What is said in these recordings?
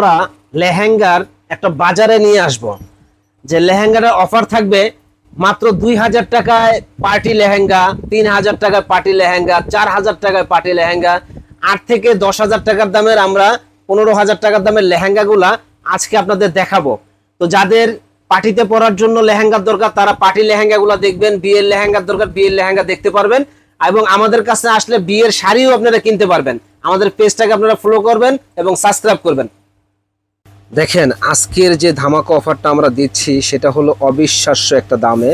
আমরা লেহেঙ্গার একটা বাজারে নিয়ে আসব। যে লেহেঙ্গার অফার থাকবে মাত্র দুই হাজার টাকায় পার্টি লেহেঙ্গা, তিন হাজার টাকায় পার্টি লেহেঙ্গা, চার হাজার টাকায় পার্টি লেহেঙ্গা, আট থেকে দশ হাজার টাকার দামের আমরা পনেরো হাজার টাকার দামের লেহেঙ্গাগুলা আজকে আপনাদের দেখাবো। তো যাদের পার্টিতে পরার জন্য লেহেঙ্গার দরকার, তারা পার্টি লেহেঙ্গাগুলো দেখবেন, বিয়ের লেহেঙ্গার দরকার, বিয়ের লেহেঙ্গা দেখতে পারবেন এবং আমাদের কাছে আসলে বিয়ের শাড়িও আপনারা কিনতে পারবেন। আমাদের পেজটাকে আপনারা ফলো করবেন এবং সাবস্ক্রাইব করবেন। দেখেন, আজকের যে ধামাকা অফারটা আমরা দিচ্ছি, সেটা হলো অবিশ্বাস্য একটা দামে।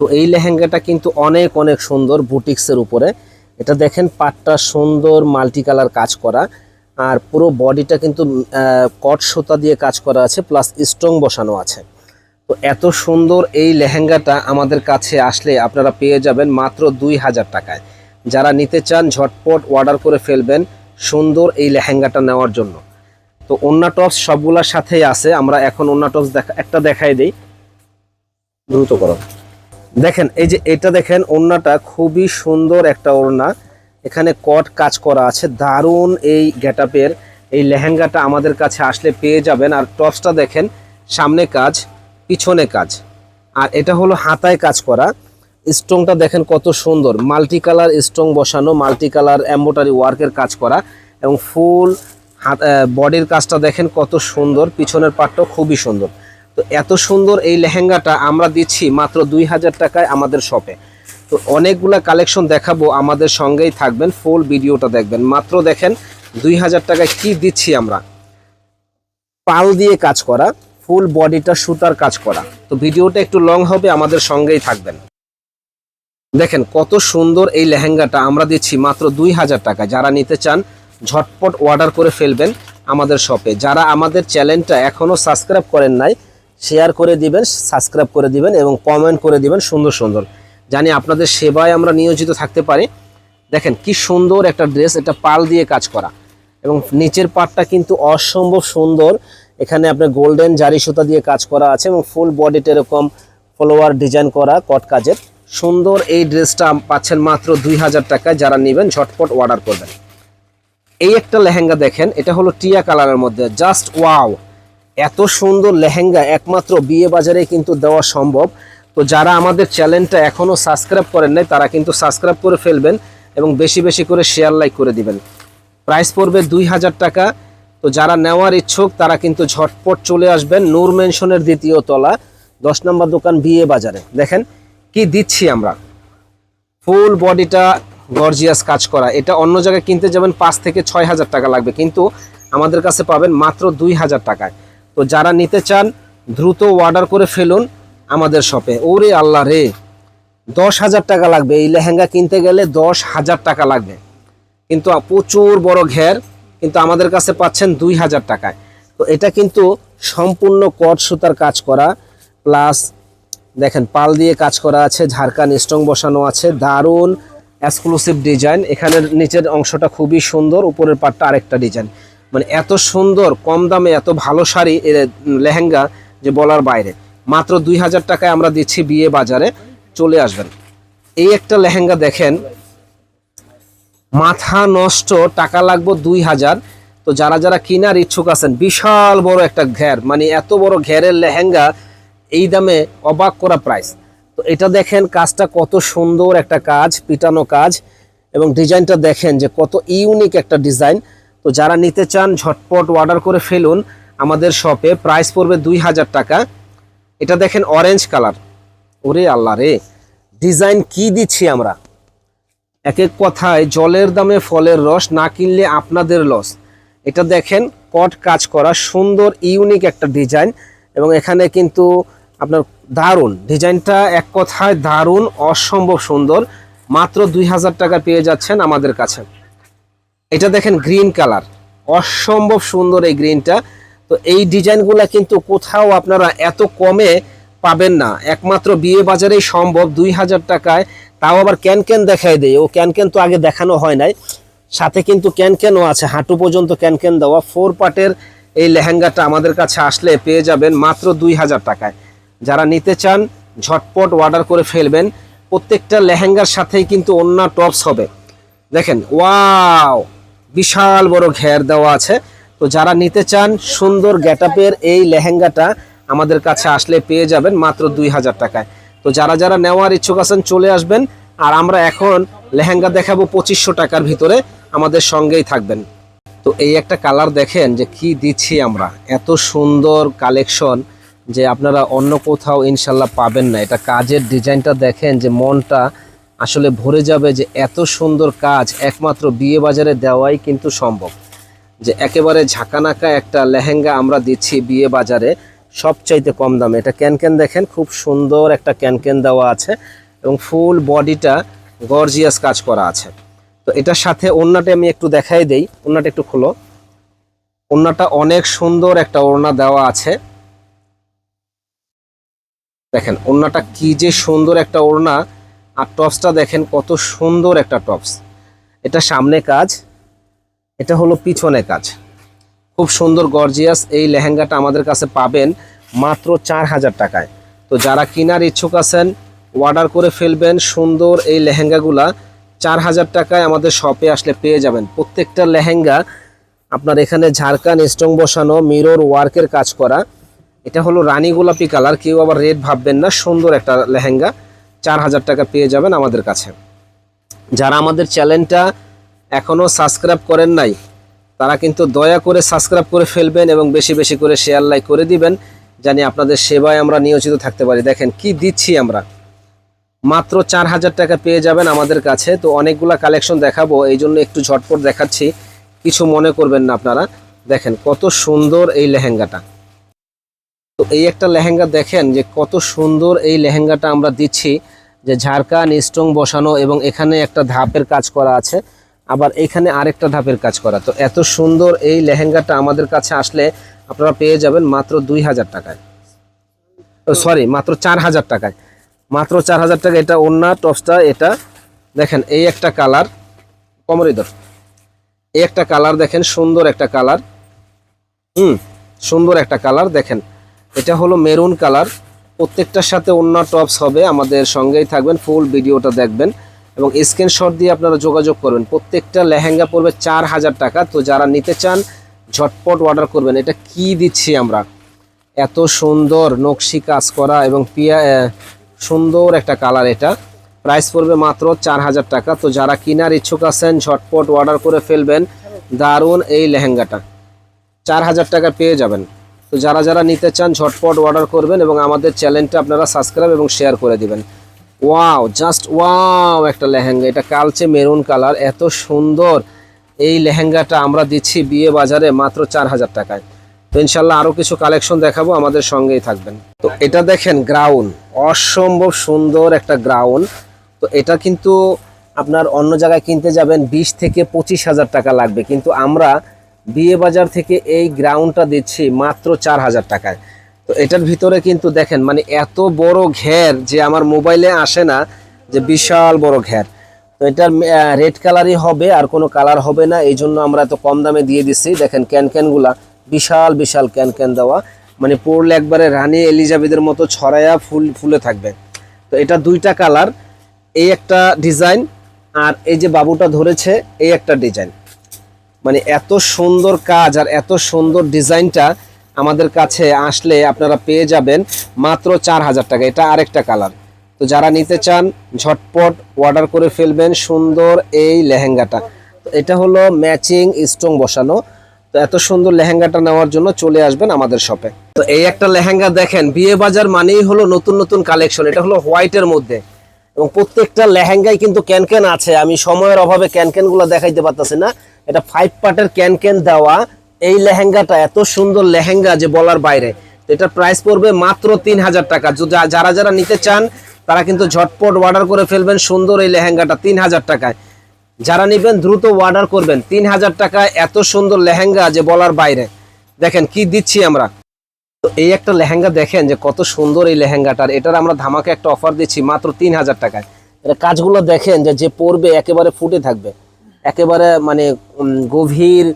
তো এই লেহেঙ্গাটা কিন্তু অনেক অনেক সুন্দর বুটিক্সের উপরে। এটা দেখেন, পাটটা সুন্দর মাল্টি কালার কাজ করা। আর পুরো বডিটা কিন্তু কট সুতা দিয়ে কাজ করা আছে প্লাস স্ট্রং বসানো আছে। তো এত সুন্দর এই লেহেঙ্গাটা আমাদের কাছে আসলে আপনারা পেয়ে যাবেন মাত্র দুই হাজার টাকায়। যারা নিতে চান, ঝটপট অর্ডার করে ফেলবেন সুন্দর এই লেহেঙ্গাটা নেওয়ার জন্য। তো ওন্না টপস সবগুলোর সাথেই আছে। আমরা এখন ওন্না টপস দেখা একটা দেখাই দিই। দ্রুত করো। দেখেন, এই যে এটা দেখেন, ওড়নাটা খুবই সুন্দর একটা ওড়না। এখানে কট কাজ করা আছে। দারুণ এই গেটআপের এই লেহেঙ্গাটা আমাদের কাছে আসলে পেয়ে যাবেন। আর টপসটা দেখেন, সামনে কাজ, পিছনে কাজ। আর এটা হলো হাতায় কাজ করা। স্টোনটা দেখেন কত সুন্দর। মাল্টি কালার স্টোন বসানো মাল্টি কালার এম্বোটারি ওয়ার্কের কাজ করা এবং ফুল বডির কাজটা দেখেন কত সুন্দর, পিছনের পাটটাও খুবই সুন্দর। তো এত সুন্দর এই লেহেঙ্গাটা আমরা দিচ্ছি মাত্র দুই হাজার টাকায় আমাদের শপে। তো অনেকগুলা কালেকশন দেখাবো, আমাদের সঙ্গেই থাকবেন ফুল ভিডিওটা দেখবেন। মাত্র দেখেন দুই হাজার টাকায় কি দিচ্ছি আমরা। পাল দিয়ে কাজ করা ফুল বডিটা সুতার কাজ করা। তো ভিডিওটা একটু লং হবে, আমাদের সঙ্গেই থাকবেন। দেখেন কত সুন্দর এই লেহেঙ্গাটা আমরা দিচ্ছি মাত্র দুই হাজার টাকা যারা নিতে চান ঝটপট অর্ডার করে ফেলবেন আমাদের শপে যারা আমাদের চ্যানেলটা এখনও সাবস্ক্রাইব করেন নাই শেয়ার করে দিবেন সাবস্ক্রাইব করে দিবেন এবং কমেন্ট করে দিবেন সুন্দর সুন্দর। জানি আপনাদের সেবায় আমরা নিয়োজিত থাকতে পারি। দেখেন কি সুন্দর একটা ড্রেস এটা পাল দিয়ে কাজ করা। এবং নিচের পাটটা কিন্তু অসম্ভব সুন্দর। এখানে আপনার গোল্ডেন জারি সুতা দিয়ে কাজ করা আছে এবং ফুল বডিতে এরকম ফলোয়ার ডিজাইন করা কট কাজের। সুন্দর এই ড্রেসটা পাচ্ছেন মাত্র দুই হাজার টাকায়। যারা নেবেন, ঝটপট অর্ডার করবেন। এই একটা লেহেঙ্গা দেখেন, এটা হলো টিয়া কালারের মধ্যে। Just wow! এত সুন্দর লেহেঙ্গা, একমাত্র বিয়ে বাজারে কিন্তু দেওয়া সম্ভব। তো যারা আমাদের চ্যানেলটা এখনও সাবস্ক্রাইব করেন নাই, তারা কিন্তু সাবস্ক্রাইব করে ফেলবেন এবং বেশি বেশি করে শেয়ার, লাইক করে দিবেন। প্রাইস পড়বে দুই হাজার টাকা। তো যারা নেওয়ার ইচ্ছুক, তারা কিন্তু ঝটপট চলে আসবেন নূর মেনশনের দ্বিতীয় তলা, দশ নম্বর দোকান বিয়ে বাজারে। দেখেন কি দিচ্ছি আমরা। ফুল বডিটা গর্জিয়াস কাজ করা। এটা অন্য জায়গায় কিনতে যাবেন পাঁচ থেকে ছয় হাজার টাকা লাগবে, কিন্তু আমাদের কাছে পাবেন মাত্র দুই হাজার টাকায়। তো যারা নিতে চান, দ্রুত অর্ডার করে ফেলুন আমাদের শপে ওরে আল্লাহ রে, দশ হাজার টাকা লাগবে। এই লেহেঙ্গা কিনতে গেলে দশ হাজার টাকা লাগবে। কিন্তু প্রচুর বড় ঘের, কিন্তু আমাদের কাছে পাচ্ছেন দুই হাজার টাকায়। তো এটা কিন্তু সম্পূর্ণ কট সুতার কাজ করা প্লাস দেখেন পাল দিয়ে কাজ করা আছে, ঝাড়খান, স্ট্রং বসানো আছে, দারুণ এক্সক্লুসিভ ডিজাইন এখানের নিচের অংশটা খুবই সুন্দর, উপরের পাটটা আরেকটা ডিজাইন মানে এত সুন্দর, কম দামে এত ভালো শাড়ি লেহেঙ্গা যে বলার বাইরে। মাত্র দুই হাজার টাকায় আমরা দিচ্ছি বিয়ে বাজারে। চলে আসবেন। এই একটা লেহেঙ্গা দেখেন। মাথা নষ্ট, টাকা লাগবে দুই হাজার। তো যারা যারা কিনার ইচ্ছুক আছেন, বিশাল বড় একটা ঘের। মানে এত বড় ঘেরের লেহেঙ্গা, এই দামে অবাক করা প্রাইস তো এটা দেখেন কাজটা কত সুন্দর একটা কাজ, পিটানো কাজ এবং ডিজাইনটা দেখেন যে কত ইউনিক একটা ডিজাইন। তো যারা নিতে চান, ঝটপট অর্ডার করে ফেলুন। আমাদের শপে প্রাইস পড়বে দুই হাজার টাকা। এটা দেখেন অরেঞ্জ কালার ওরে আল্লাহ রে! ডিজাইন কি দিচ্ছি আমরা? এক এক কথায় জলের দামে ফলের রস না কিনলে আপনাদের লস এটা দেখেন কট কাজ করা সুন্দর, ইউনিক একটা ডিজাইন এবং এখানে কিন্তু আপনার দারুণ। ডিজাইনটা এক কথায় দারুণ, অসম্ভব সুন্দর। মাত্র দুই হাজার টাকা পেয়ে যাচ্ছেন আমাদের কাছে। এটা দেখেন গ্রিন কালার। অসম্ভব সুন্দর এই গ্রিনটা। তো এই ডিজাইনগুলো কিন্তু কোথাও আপনারা এত কমে পাবেন না। একমাত্র বিয়ে বাজারেই সম্ভব দুই হাজার টাকায়। তাও আবার ক্যান ক্যান দেখায় দেয় ও ক্যান ক্যান তো আগে দেখানো হয় নাই। সাথে কিন্তু ক্যান ক্যানও আছে। হাঁটু পর্যন্ত ক্যান ক্যান দেওয়া। ফোর পার্টের এই লেহেঙ্গাটা আমাদের কাছে আসলে পেয়ে যাবেন মাত্র দুই হাজার টাকায়। যারা নিতে চান, ঝটপট অর্ডার করে ফেলবেন। প্রত্যেকটা লেহেঙ্গার সাথেই কিন্তু অন্য টপস হবে। দেখেন ওয়াও বিশাল বড় ঘের দেওয়া আছে। তো যারা নিতে চান, সুন্দর গ্যাটাপের এই লেহেঙ্গাটা আমাদের কাছে আসলে পেয়ে যাবেন মাত্র দুই হাজার টাকায়। তো যারা যারা নেওয়ার ইচ্ছুক আছেন, চলে আসবেন। আর আমরা এখন লেহেঙ্গা দেখাবো পঁচিশশো টাকার ভিতরে। আমাদের সঙ্গেই থাকবেন। তো এই একটা কালার দেখেন যে কি দিচ্ছি আমরা। এত সুন্দর কালেকশন যে আপনারা অন্য কোথাও ইনশাল্লাহ পাবেন না। এটা কাজের ডিজাইনটা দেখেন যে মনটা আসলে ভরে যাবে যে এত সুন্দর কাজ একমাত্র বিয়ে বাজারে দেওয়াই কিন্তু সম্ভব। যে একেবারে ঝাঁকানাকা একটা লেহেঙ্গা আমরা দিচ্ছি বিয়ে বাজারে, সবচাইতে কম দামে। এটা ক্যানক্যান দেখেন, খুব সুন্দর একটা ক্যানক্যান দেওয়া আছে এবং ফুল বডিটা গর্জিয়াস কাজ করা আছে। তো এটার সাথে ওড়নাটা আমি একটু দেখাই দেই, ওড়নাটা একটু খোলো। ওড়নাটা অনেক সুন্দর একটা ওড়না দেওয়া আছে। দেখেন, ওড়নাটা কি যে সুন্দর একটা ওড়না। আর টপসটা দেখেন, কত সুন্দর একটা টপস। এটা সামনে কাজ, এটা হলো পিছনে কাজ। খুব সুন্দর, গর্জিয়াস এই লেহেঙ্গাটা আমাদের কাছে পাবেন মাত্র চার হাজার টাকায়। তো যারা কেনার ইচ্ছুক আছেন অর্ডার করে ফেলবেন সুন্দর এই লেহেঙ্গাগুলা। চার হাজার টাকায় আমাদের শপে আসলে পেয়ে যাবেন। প্রত্যেকটা লেহেঙ্গা আপনার এখানে ঝাড়খান স্ট্রং বসানো মিরর ওয়ার্কের কাজ করা। এটা হলো রানী গোলাপি কালার। কেউ আবার রেড ভাববেন না, সুন্দর একটা লেহেঙ্গা। চার হাজার টাকা পেয়ে যাবেন আমাদের কাছে। যারা আমাদের চ্যানেলটা এখনও সাবস্ক্রাইব করেন নাই, তারা কিন্তু দয়া করে সাবস্ক্রাইব করে ফেলবেন এবং বেশি বেশি করে শেয়ার লাইক করে দিবেন, জানি আপনাদের সেবায় আমরা নিয়োজিত থাকতে পারি। দেখেন কি দিচ্ছি আমরা। মাত্র চার হাজার টাকা পেয়ে যাবেন আমাদের কাছে। তো অনেকগুলা কালেকশন দেখাবো, এই জন্য একটু ঝটপট দেখাচ্ছি। কিছু মনে করবেন না আপনারা। দেখেন কত সুন্দর এই লেহেঙ্গাটা। এই একটা লেহেঙ্গা দেখেন যে কত সুন্দর এই লেহেঙ্গাটা আমরা দিচ্ছি, যে ঝাড়খান স্ট্রং বসানো এবং এখানে একটা ধাপের কাজ করা আছে, আবার এখানে আরেকটা ধাপের কাজ করা। তো এত সুন্দর এই লেহেঙ্গাটা আমাদের কাছে আসলে আপনারা পেয়ে যাবেন মাত্র দুই হাজার টাকায়। সরি মাত্র চার হাজার টাকায়। মাত্র চার হাজার টাকা, এটা ওন্না টপসটা, এটা দেখেন, এই একটা কালার কমরিদর এই একটা কালার দেখেন, সুন্দর একটা কালার। হুম, সুন্দর একটা কালার দেখেন। এটা হলো মেরুন কালার। প্রত্যেকটার সাথে অন্য টপস হবে। আমাদের সঙ্গেই থাকবেন ফুল ভিডিওটা দেখবেন। এবং স্ক্রিনশট দিয়ে আপনারা যোগাযোগ করবেন। প্রত্যেকটা লেহেঙ্গা পড়বে চার হাজার টাকা। তো যারা নিতে চান, ঝটপট অর্ডার করবেন। এটা কি দিচ্ছি আমরা? এত সুন্দর নকশি কাজ করা এবং পিয়া সুন্দর একটা কালার এটা। প্রাইস পড়বে মাত্র চার হাজার টাকা। তো যারা কেনার ইচ্ছুক আছেন, ঝটপট অর্ডার করে ফেলবেন। দারুণ এই লেহেঙ্গাটা। চার হাজার টাকা পেয়ে যাবেন। তো যারা যারা নিতে চান, ঝটপট অর্ডার করবেন এবং আমাদের চ্যানেলটা আপনারা সাবস্ক্রাইব এবং শেয়ার করে দিবেন। ওয়াও জাস্ট ওয়াও একটা লেহেঙ্গা। এটা কালচে মেরুন কালার এত সুন্দর। এই লেহেঙ্গাটা আমরা দিচ্ছি বিয়ে বাজারে মাত্র চার হাজার টাকায়। তো ইনশাল্লাহ আরও কিছু কালেকশন দেখাবো, আমাদের সঙ্গেই থাকবেন। তো এটা দেখেন গ্রাউন অসম্ভব সুন্দর একটা গ্রাউন তো এটা কিন্তু আপনার অন্য জায়গায় কিনতে যাবেন বিশ থেকে পঁচিশ হাজার টাকা লাগবে। কিন্তু আমরা বিয়ে বাজার থেকে এই গ্রাউন্ডটা দিচ্ছি মাত্র চার হাজার টাকায়। তো এটার ভিতরে কিন্তু দেখেন মানে এত বড় ঘের যে আমার মোবাইলে আসে না, যে বিশাল বড় ঘের। তো এটার রেড কালারই হবে আর কোনো কালার হবে না, এই জন্য আমরা এত কম দামে দিয়ে দিচ্ছি। দেখেন ক্যান ক্যানগুলা বিশাল বিশাল ক্যান ক্যান দেওয়া। মানে পড়লে একবারে রানী এলিজাবেথের মতো ছড়ায়া ফুল, ফুলে থাকবে। তো এটা দুইটা কালার এই একটা ডিজাইন আর এই যে বাবুটা ধরেছে, এই একটা ডিজাইন মানে এত সুন্দর কাজ আর এত সুন্দর ডিজাইনটা আমাদের কাছে আসলে আপনারা পেয়ে যাবেন মাত্র চার হাজার টাকা। এটা আরেকটা কালার। তো যারা নিতে চান, ঝটপট অর্ডার করে ফেলবেন সুন্দর এই লেহেঙ্গাটা। এটা হলো ম্যাচিং স্টোং বসানো। তো এত সুন্দর লেহেঙ্গাটা নেওয়ার জন্য চলে আসবেন আমাদের শপে তো এই একটা লেহেঙ্গা দেখেন, বিয়ে বাজার মানেই হলো নতুন নতুন কালেকশন এটা হলো হোয়াইটের মধ্যে। এবং প্রত্যেকটা লেহেঙ্গায় কিন্তু ক্যান ক্যান আছে। আমি সময়ের অভাবে ক্যান ক্যানগুলো দেখাইতে পারতেছি না। এটা ফাইভ পার্টের ক্যান ক্যান দেওয়া। এই লেহেঙ্গাটা এত সুন্দর লেহেঙ্গা যে বলার বাইরে। এটার প্রাইস পড়বে মাত্র তিন হাজার টাকা যারা যারা নিতে চান, তারা কিন্তু ঝটপট অর্ডার করে ফেলবেন সুন্দর এই লেহেঙ্গাটা তিন হাজার টাকায়। যারা নেবেন, দ্রুত অর্ডার করবেন। তিন হাজার টাকায় এত সুন্দর লেহেঙ্গা যে বলার বাইরে। দেখেন কি দিচ্ছি আমরা। তো এই একটা লেহেঙ্গা দেখেন যে কত সুন্দর এই লেহেঙ্গাটার। এটার আমরা ধামাকে একটা অফার দিচ্ছি মাত্র তিন হাজার টাকায়। এটা কাজগুলো দেখেন যে যে পরবে একেবারে ফুটে থাকবে। একেবারে মানে গভীর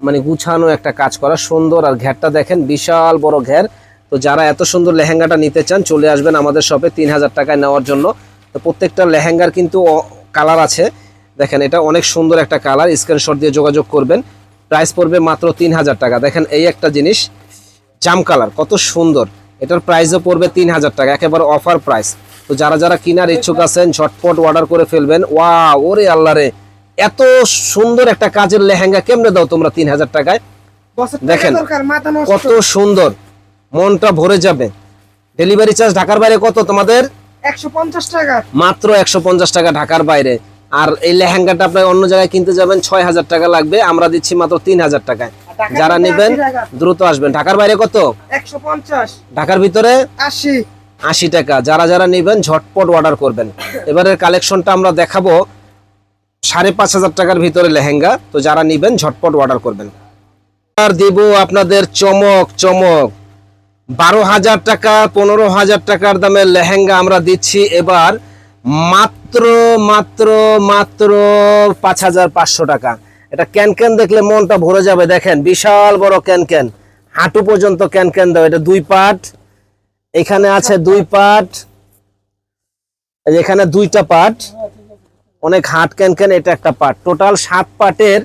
মানে গুছানো একটা কাজ করা সুন্দর। আর ঘেরটা দেখেন, বিশাল বড় ঘের। তো যারা এত সুন্দর লেহেঙ্গাটা নিতে চান, চলে আসবেন আমাদের শপে তিন হাজার টাকায় নেওয়ার জন্য। তো প্রত্যেকটা লেহেঙ্গার কিন্তু কালার আছে। দেখেন, এটা অনেক সুন্দর একটা কালার। স্ক্রিনশট দিয়ে যোগাযোগ করবেন। প্রাইস পড়বে মাত্র তিন হাজার টাকা। দেখেন, এই একটা জিনিস। জাম কালার কত সুন্দর। এটার প্রাইসও পড়বে তিন হাজার টাকা একেবারে অফার প্রাইস তো যারা যারা কেনার ইচ্ছুক আছেন ঝটপট অর্ডার করে ফেলবেন। ওয়া ওরে আল্লাহ রে এত সুন্দর একটা কাজের লেহেঙ্গা কেমনে দাও তোমরা তিন হাজার টাকায় দেখেন, কত সুন্দর মনটা ভরে যাবে। ডেলিভারি চার্জ ঢাকার বাইরে কত তোমাদের? একশো পঞ্চাশ টাকা। মাত্র একশো পঞ্চাশ টাকা ঢাকার বাইরে। আর এই লেহেঙ্গাটা আপনার অন্য জায়গায় কিনতে যাবেন ছয় হাজার টাকা লাগবে আমরা দিচ্ছি মাত্র তিন হাজার টাকায়। যারা নেবেন দ্রুত আসবেন। ঢাকার বাইরে কত? একশো পঞ্চাশ। ঢাকার ভিতরে আশি। আশি টাকা। যারা যারা নেবেন ঝটপট অর্ডার করবেন। এবারের কালেকশনটা আমরা দেখাবো। সাড়ে পাঁচ হাজার টাকার ভিতরে লেহেঙ্গা। তো যারা নেবেন ঝটপট অর্ডার করবেন। আর দিব আপনাদের চমক চমক। বারো হাজার টাকা পনেরো হাজার টাকার দামের লেহেঙ্গা আমরা দিচ্ছি এবার। মাত্র মাত্র মাত্র পাঁচ হাজার পাঁচশো টাকা। এটা ক্যান ক্যান দেখলে মনটা ভরে যাবে, দেখেন, বিশাল বড় ক্যান ক্যান হাঁটু পর্যন্ত ক্যান ক্যান দাও এটা দুই পাট। এখানে আছে দুই পাট। এখানে দুইটা পাট। অনেক হাট ক্যান ক্যান এটা একটা পাট। টোটাল সাত পাটের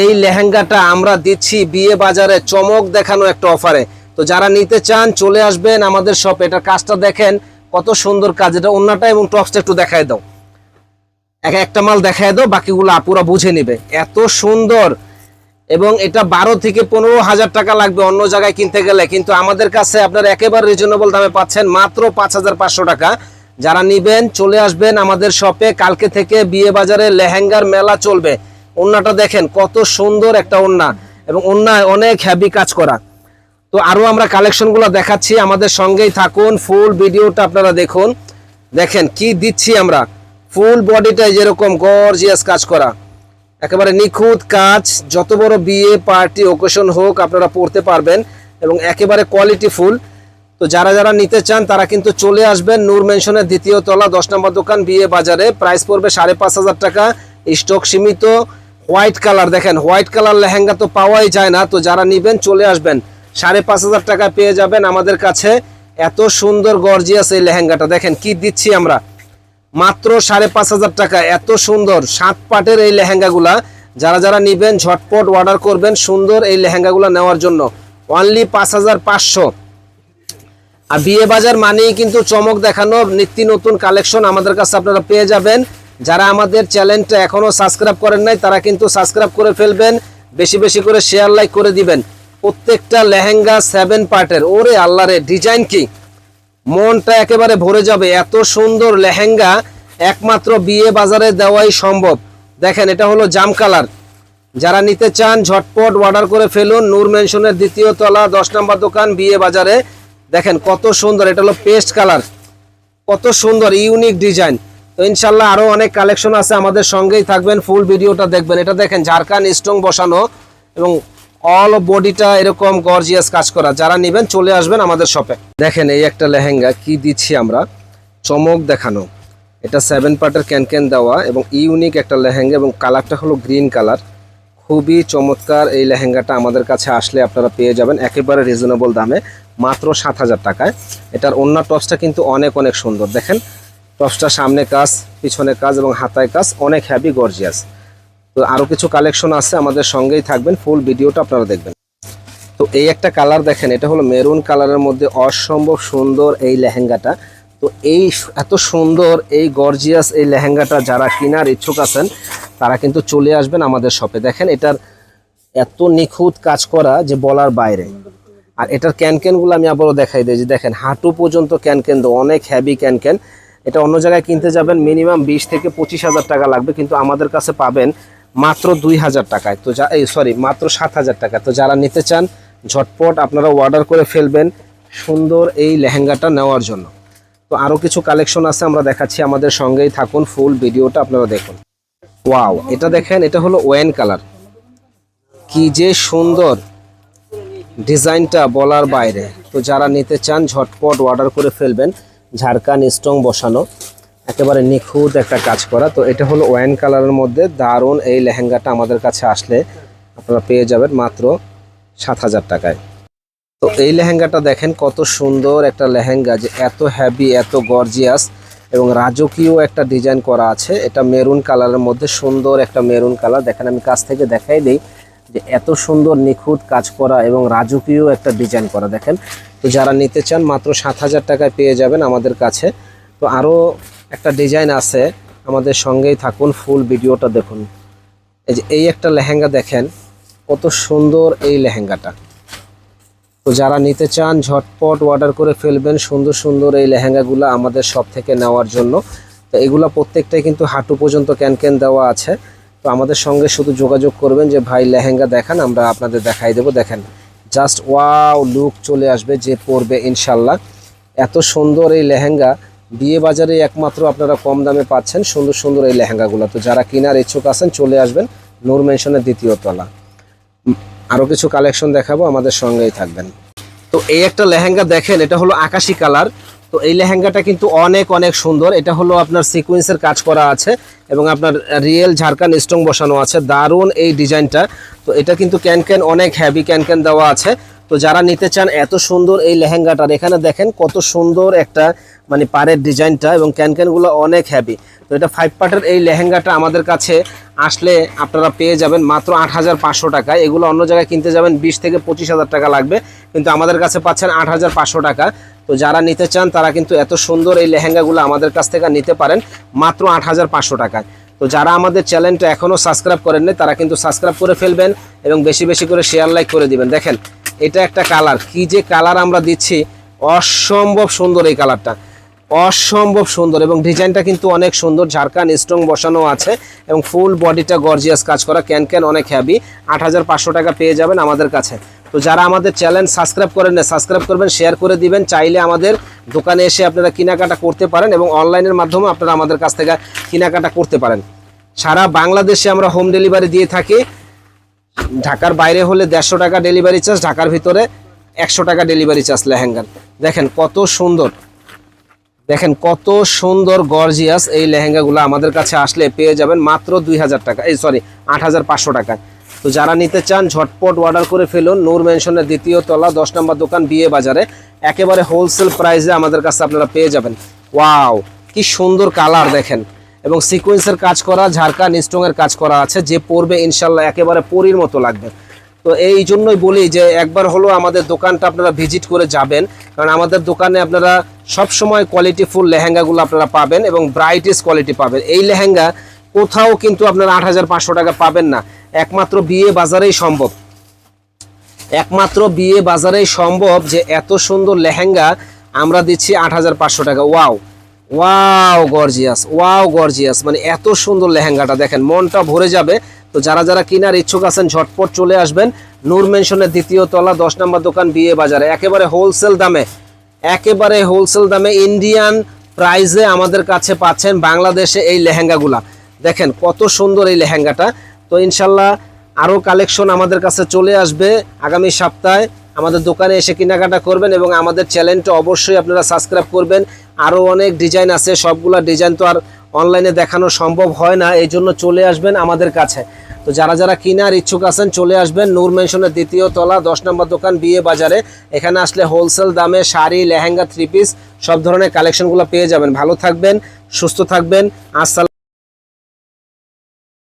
এই লেহেঙ্গাটা আমরা দিচ্ছি বিয়ে বাজারে, চমক দেখানো একটা অফারে। তো যারা নিতে চান, চলে আসবেন আমাদের শপে এটার কাজটা দেখেন কত সুন্দর কাজ। এটা অন্যটা এবং টপসটা একটু দেখায় দাও। এক একটা মাল দেখায় দাও, বাকিগুলো আপুরা বুঝে নিবে। এত সুন্দর। এবং এটা বারো থেকে পনেরো হাজার টাকা লাগবে অন্য জায়গায় কিনতে গেলে। কিন্তু আমাদের কাছে আপনার একেবারে রিজনেবল দামে পাচ্ছেন মাত্র পাঁচ হাজার পাঁচশো টাকা। যারা নিবেন, চলে আসবেন আমাদের শপে কালকে থেকে বিয়ে বাজারে লেহেঙ্গার মেলা চলবে। ওন্নাটা দেখেন, কত সুন্দর একটা ওন্না। এবং ওন্নায় অনেক হ্যাভি কাজ করা। তো আরও আমরা কালেকশনগুলো দেখাচ্ছি। আমাদের সঙ্গেই থাকুন। ফুল ভিডিওটা আপনারা দেখুন। দেখেন, কি দিচ্ছি আমরা। ফুল বডিটাই যেরকম গর্জিয়াস কাজ করা। একেবারে নিখুঁত কাজ, যত বড় বিয়ে, পার্টি ওকেশন হোক, আপনারা পড়তে পারবেন এবং একেবারে কোয়ালিটি ফুল। তো যারা যারা নিতে চান, তারা কিন্তু চলে আসবেন নূর মেনশনের দ্বিতীয় তলা, দশ নম্বর দোকান, বিয়ে বাজারে। প্রাইস পড়বে সাড়ে পাঁচ হাজার টাকা। স্টক সীমিত। হোয়াইট কালার দেখেন হোয়াইট কালার লেহেঙ্গা তো পাওয়াই যায় না। তো যারা নিবেন, চলে আসবেন। সাড়ে পাঁচ হাজার টাকা পেয়ে যাবেন আমাদের কাছে। এত সুন্দর গর্জিয়াস এই লেহেঙ্গাটা। দেখেন কি দিচ্ছি আমরা। মাত্র সাড়ে পাঁচ হাজার টাকা। এত সুন্দর সাত পাটের এই লেহেঙ্গাগুলা। যারা যারা নিবেন, ঝটপট অর্ডার করবেন সুন্দর এই লেহেঙ্গাগুলো নেওয়ার জন্য। অনলি পাঁচ হাজার পাঁচশো। আর বিয়ে বাজার মানেই কিন্তু চমক দেখানো। নিত্য নতুন কালেকশন আমাদের কাছে আপনারা পেয়ে যাবেন। যারা আমাদের চ্যানেলটা এখনও সাবস্ক্রাইব করেন নাই, তারা কিন্তু সাবস্ক্রাইব করে ফেলবেন। বেশি বেশি করে শেয়ার লাইক করে দিবেন। প্রত্যেকটা লেহেঙ্গা সেভেন পার্টের ওরে আল্লাহ রে ডিজাইন কি? মনটা একেবারে ভরে যাবে। এত সুন্দর লেহেঙ্গা, একমাত্র বিয়ে বাজারে দেওয়াই সম্ভব। দেখেন, এটা হলো জাম কালার। যারা নিতে চান, ঝটপট অর্ডার করে ফেলুন। নূর মেনশনের দ্বিতীয় তলা, দশ নম্বর দোকান, বিয়ে বাজারে। দেখেন, কত সুন্দর, এটা হলো পেস্ট কালার। কত সুন্দর, ইউনিক ডিজাইন। তো ইনশাল্লাহ আরও অনেক কালেকশন আছে আমাদের সঙ্গেই থাকবেন। ফুল ভিডিওটা দেখবেন। এটা দেখেন ঝাড়খান স্ট্রং বসানো এবং অল বডিটা এরকম গর্জিয়াস কাজ করা। যারা নেবেন, চলে আসবেন আমাদের শপে দেখেন এই একটা লেহেঙ্গা, কি দিচ্ছি আমরা? চমক দেখানো। এটা সেভেন পার্টের ক্যান ক্যান দেওয়া এবং ইউনিক একটা লেহেঙ্গা এবং কালারটা হলো গ্রিন কালার খুবই চমৎকার এই লেহেঙ্গাটা আমাদের কাছে আসলে আপনারা পেয়ে যাবেন একেবারে রিজনেবল দামে, মাত্র সাত হাজার টাকায়। এটার অন্য টপসটা কিন্তু অনেক অনেক সুন্দর। দেখেন টপসটা সামনে কাজ, পিছনে কাজ এবং হাতায় কাজ, অনেক হ্যাভি গর্জিয়াস তো আরও কিছু কালেকশন আছে, আমাদের সঙ্গেই থাকবেন ফুল ভিডিওটা আপনারা দেখবেন। তো এই একটা কালার দেখেন, এটা হলো মেরুন কালারের মধ্যে অসম্ভব সুন্দর এই লেহেঙ্গাটা। তো এই এত সুন্দর, এই গর্জিয়াস এই লেহেঙ্গাটা যারা কেনার ইচ্ছুক আছেন, তারা কিন্তু চলে আসবেন আমাদের শপে দেখেন, এটার এত নিখুঁত কাজ করা যে বলার বাইরে। আর এটার ক্যানক্যানগুলো আমি আবারও দেখাই দিই, যে দেখেন, হাঁটু পর্যন্ত ক্যানক্যান দেওয়া, অনেক হ্যাভি ক্যানক্যান। এটা অন্য জায়গায় কিনতে যাবেন মিনিমাম বিশ থেকে পঁচিশ হাজার টাকা লাগবে, কিন্তু আমাদের কাছে পাবেন মাত্র দুই হাজার টাকায়। তো যা এই সরি মাত্র সাত হাজার টাকা তো যারা নিতে চান, ঝটপট আপনারা অর্ডার করে ফেলবেন সুন্দর এই লেহেঙ্গাটা নেওয়ার জন্য। তো আরও কিছু কালেকশন আছে, আমরা দেখাচ্ছি আমাদের সঙ্গেই থাকুন ফুল ভিডিওটা আপনারা দেখুন। ওয়াও এটা দেখেন, এটা হলো ওয়েন কালার। কি যে সুন্দর ডিজাইনটা বলার বাইরে। তো যারা নিতে চান, ঝটপট অর্ডার করে ফেলবেন। ঝাড়খান স্ট্রং বসানো। একেবারে নিখুঁত একটা কাজ করা। তো এটা হলো ওয়াইন কালারের মধ্যে দারুণ এই লেহেঙ্গাটা আমাদের কাছে আসলে আপনারা পেয়ে যাবেন মাত্র সাত হাজার টাকায়। তো এই লেহেঙ্গাটা দেখেন কত সুন্দর একটা লেহেঙ্গা যে এত হ্যাভি এত গর্জিয়াস এবং রাজকীয় একটা ডিজাইন করা আছে। এটা মেরুন কালারের মধ্যে সুন্দর একটা মেরুন কালার। দেখেন আমি কাছ থেকে দেখাই দিই যে এত সুন্দর নিখুঁত কাজ করা এবং রাজকীয় একটা ডিজাইন করা। দেখেন, তো যারা নিতে চান মাত্র সাত হাজার টাকায় পেয়ে যাবেন আমাদের কাছে। তো আরও একটা ডিজাইন আছে, আমাদের সঙ্গেই থাকুন, ফুল ভিডিওটা দেখুন। এই যে এই একটা লেহেঙ্গা দেখেন, কত সুন্দর এই লেহেঙ্গাটা। তো যারা নিতে চান, ঝটপট অর্ডার করে ফেলবেন সুন্দর সুন্দর এই লেহেঙ্গাগুলো আমাদের সব থেকে নেওয়ার জন্য। তো এগুলো প্রত্যেকটাই কিন্তু হাঁটু পর্যন্ত ক্যান ক্যান দেওয়া আছে। তো আমাদের সঙ্গে শুধু যোগাযোগ করবেন যে, ভাই, লেহেঙ্গা দেখান, আমরা আপনাদের দেখাই দেবো। দেখেন জাস্ট ওয়াও লুক চলে আসবে, যে পরবে ইনশাল্লাহ। এত সুন্দর এই লেহেঙ্গা বিয়ে বাজারে একমাত্র আপনারা কম দামে পাচ্ছেন সুন্দর সুন্দর এই লেহেঙ্গাগুলো। তো যারা কেনার ইচ্ছুক আছেন চলে আসবেন নূর মেনশনের দ্বিতীয় তলা। উম, আরও কিছু কালেকশন দেখাবো আমাদের সঙ্গেই থাকবেন। তো এই একটা লেহেঙ্গা দেখেন এটা হলো আকাশি কালার। তো এই লেহেঙ্গাটা কিন্তু অনেক অনেক সুন্দর। এটা হলো আপনার সিকোয়েন্সের কাজ করা আছে এবং আপনার রিয়েল ঝাড়খান স্ট্রং বসানো আছে। দারুণ এই ডিজাইনটা। তো এটা কিন্তু ক্যান ক্যান অনেক হ্যাভি ক্যান ক্যান দেওয়া আছে। তো যারা নিতে চান এত সুন্দর এই লেহেঙ্গাটার। এখানে দেখেন কত সুন্দর একটা মানে পাড়ের ডিজাইনটা এবং ক্যান ক্যানগুলো অনেক হ্যাভি তো এটা ফাইভ পার্টের এই লেহেঙ্গাটা আমাদের কাছে আসলে আপনারা পেয়ে যাবেন মাত্র আট হাজার পাঁচশো টাকায় এগুলো অন্য জায়গায় কিনতে যাবেন বিশ থেকে পঁচিশ হাজার টাকা লাগবে, কিন্তু আমাদের কাছে পাচ্ছেন আট হাজার পাঁচশো টাকা। তো যারা নিতে চান, তারা কিন্তু এত সুন্দর এই লেহেঙ্গাগুলো আমাদের কাছ থেকে নিতে পারেন মাত্র আট হাজার পাঁচশো টাকায়। তো যারা আমাদের চ্যানেলটা এখনও সাবস্ক্রাইব করেন করেননি তারা কিন্তু সাবস্ক্রাইব করে ফেলবেন এবং বেশি বেশি করে শেয়ার লাইক করে দিবেন। দেখেন, এটা একটা কালার কি যে কালার আমরা দিচ্ছি, অসম্ভব সুন্দর এই কালারটা অসম্ভব সুন্দর এবং ডিজাইনটা কিন্তু অনেক সুন্দর ঝাড়খান স্ট্রং বসানো আছে এবং ফুল বডিটা গর্জিয়াস কাজ করা ক্যান ক্যান অনেক হ্যাভি আট হাজার পাঁচশো টাকা পেয়ে যাবেন আমাদের কাছে। তো যারা আমাদের চ্যানেল সাবস্ক্রাইব করেন না সাবস্ক্রাইব করবেন শেয়ার করে দিবেন, চাইলে আমাদের দোকানে এসে আপনারা কেনাকাটা করতে পারেন এবং অনলাইনের মাধ্যমে আপনারা আমাদের কাছ থেকে কেনাকাটা করতে পারেন। সারা বাংলাদেশে আমরা হোম ডেলিভারি দিয়ে থাকি। ঢাকার বাইরে হলে দেড়শো টাকা ডেলিভারি চার্জ ঢাকার ভিতরে একশো টাকা ডেলিভারি চার্জ লেহেঙ্গার। দেখেন কত সুন্দর। দেখেন কত সুন্দর গর্জিয়াস এই লেহেঙ্গাগুলো আমাদের কাছে আসলে পেয়ে যাবেন মাত্র দুই হাজার টাকা। এই সরি আট হাজার পাঁচশো টাকায়। তো যারা নিতে চান, ঝটপট অর্ডার করে ফেলুন। নূর মেনশনের দ্বিতীয় তলা, দশ নম্বর দোকান, বিয়ে বাজারে। একেবারে হোলসেল প্রাইসে আমাদের কাছে আপনারা পেয়ে যাবেন। ওয়াও, কি সুন্দর কালার দেখেন। এবং সিকোয়েন্সের কাজ করা ঝাড়খান স্ট্রংয়ের কাজ করা আছে। যে পরবে, ইনশাল্লাহ একেবারে পরির মতো লাগবে। তো এই জন্যই বলি যে একবার হলো আমাদের দোকানটা আপনারা ভিজিট করে যাবেন। কারণ আমাদের দোকানে আপনারা সব সময় কোয়ালিটি ফুল লেহেঙ্গাগুলো আপনারা পাবেন এবং ব্রাইটেস্ট কোয়ালিটি পাবেন। এই লেহেঙ্গা কোথাও কিন্তু আপনারা আট হাজার পাঁচশো টাকা পাবেন না। একমাত্র বিয়ে বাজারেই সম্ভব। একমাত্র বিয়ে বাজারেই সম্ভব যে এত সুন্দর লেহেঙ্গা আমরা দিচ্ছি আট হাজার পাঁচশো টাকা। Wow wow gorgeous wow gorgeous. মানে এত সুন্দর লেহেঙ্গাটা দেখেন, মনটা ভরে যাবে। তো যারা যারা কেনার ইচ্ছুক আছেন, ঝটপট চলে আসবেন। নূর মেনশনের দ্বিতীয় তলা, দশ নম্বর দোকান, বিয়ে বাজারে। একেবারে হোলসেল দামে, একেবারে হোলসেল দামে ইন্ডিয়ান প্রাইজে আমাদের কাছে পাচ্ছেন বাংলাদেশে এই লেহেঙ্গাগুলা। দেখেন কত সুন্দর এই লেহেঙ্গাটা। তো ইনশাল্লাহ আরও কালেকশন আমাদের কাছে চলে আসবে আগামী সপ্তাহে। আমাদের দোকানে এসে কেনাকাটা করবেন এবং আমাদের চ্যানেলটা অবশ্যই আপনারা সাবস্ক্রাইব করবেন। আরও অনেক ডিজাইন আছে, সবগুলা ডিজাইন তো আর অনলাইনে দেখানো সম্ভব হয় না, এই জন্য চলে আসবেন আমাদের কাছে। তো যারা যারা কেনার ইচ্ছুক আছেন, চলে আসবেন নূর মেনশনের দ্বিতীয় তলা, দশ নম্বর দোকান, বিয়ে বাজারে। এখানে আসলে হোলসেল দামে শাড়ি, লেহেঙ্গা থ্রি পিস সব ধরনের কালেকশনগুলো পেয়ে যাবেন। ভালো থাকবেন, সুস্থ থাকবেন। আসসালাম